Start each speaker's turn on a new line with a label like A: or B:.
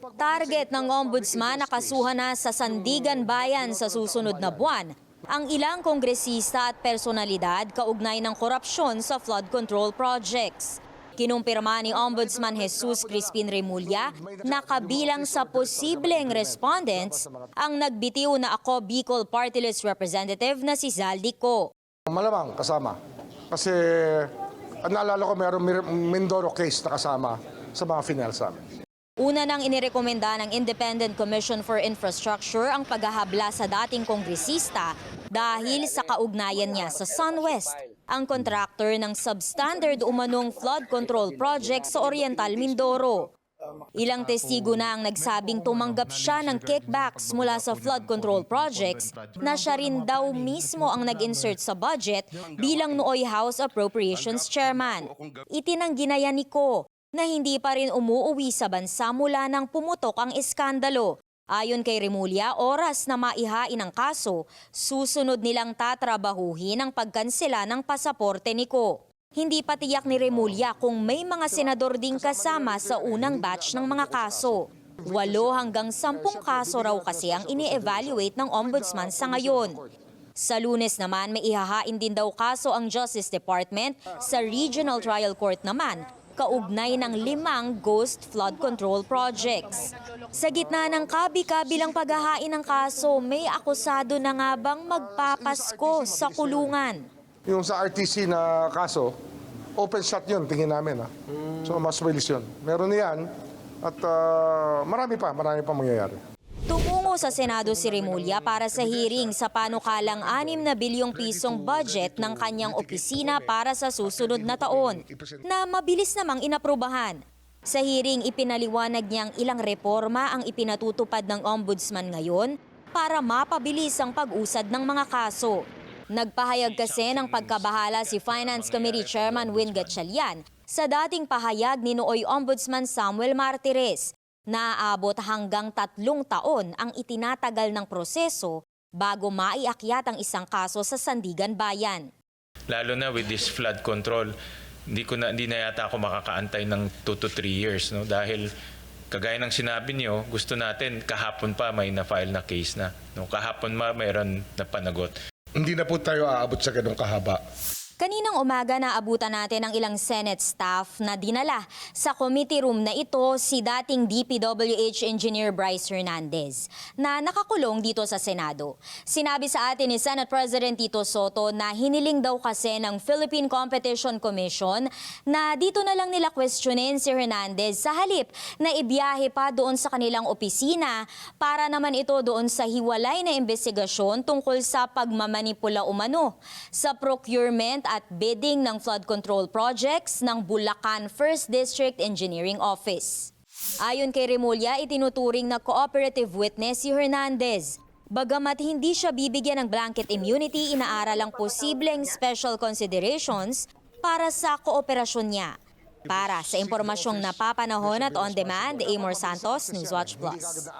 A: Target ng ombudsman na kasuhan na sa Sandigan Bayan sa susunod na buwan ang ilang kongresista at personalidad kaugnay ng korupsyon sa flood control projects. Kinumpirma ni Ombudsman Jesus Crispin Remulla na kabilang sa posibleng respondents ang nagbitiw na ako Bicol Party List Representative na si Zaldico.
B: Malamang kasama. Kasi naalala ko mayroong Mindoro case na kasama sa mga final sa amin.
A: Una nang inirekomenda ng Independent Commission for Infrastructure ang paghahabla sa dating kongresista dahil sa kaugnayan niya sa SunWest, ang contractor ng substandard umanong flood control project sa Oriental Mindoro. Ilang testigo na ang nagsabing tumanggap siya ng kickbacks mula sa flood control projects na siya rin daw mismo ang nag-insert sa budget bilang nooy House Appropriations Chairman. Itinanggi na yan ni Ko na hindi pa rin umuuwi sa bansa mula nang pumutok ang iskandalo. Ayon kay Remulla, oras na maihain ang kaso, susunod nilang tatrabahuhin ang pagkansela ng pasaporte ni Ko. Hindi pa tiyak ni Remulla kung may mga senador ding kasama sa unang batch ng mga kaso. Walo hanggang sampung kaso raw kasi ang ini-evaluate ng ombudsman sa ngayon. Sa lunes naman, may ihahain din daw kaso ang Justice Department sa Regional Trial Court naman kaugnay ng limang ghost flood control projects. Sa gitna ng kabi-kabilang paghahain ng kaso, may akusado na nga bang magpapasko sa kulungan.
B: Yung sa RTC na kaso, open shot yun, tingin namin. Ha? So mas mabilis yun. Meron yan at ah, marami pa, marami pa mangyayari.
A: Tumungo sa Senado si Remulla para sa hearing sa panukalang 6 na bilyong pisong budget ng kanyang opisina para sa susunod na taon na mabilis namang inaprubahan. Sa hearing, ipinaliwanag niyang ilang reforma ang ipinatutupad ng ombudsman ngayon para mapabilis ang pag-usad ng mga kaso. Nagpahayag kasi ng pagkabahala si Finance Committee Chairman Win Gatchalian sa dating pahayag ni nooy Ombudsman Samuel Martires Naaabot hanggang tatlong taon ang itinatagal ng proseso bago maiakyat ang isang kaso sa Sandigan Bayan.
C: Lalo na with this flood control, hindi ko na hindi na yata ako makakaantay ng 2 to 3 years no dahil kagaya ng sinabi niyo, gusto natin kahapon pa may na-file na case na. No, kahapon ma mayroon na panagot.
B: Hindi na po tayo aabot sa ganong kahaba.
A: Kaninang umaga naabutan natin ang ilang Senate staff na dinala sa committee room na ito si dating DPWH Engineer Bryce Hernandez na nakakulong dito sa Senado. Sinabi sa atin ni Senate President Tito Soto na hiniling daw kasi ng Philippine Competition Commission na dito na lang nila questionin si Hernandez sa halip na ibiyahe pa doon sa kanilang opisina para naman ito doon sa hiwalay na investigasyon tungkol sa pagmamanipula umano sa procurement at bidding ng flood control projects ng Bulacan First District Engineering Office. Ayon kay Remulla, itinuturing na cooperative witness si Hernandez. Bagamat hindi siya bibigyan ng blanket immunity, inaaral ang posibleng special considerations para sa kooperasyon niya. Para sa impormasyong napapanahon at on demand, Amor Santos, Newswatch Plus.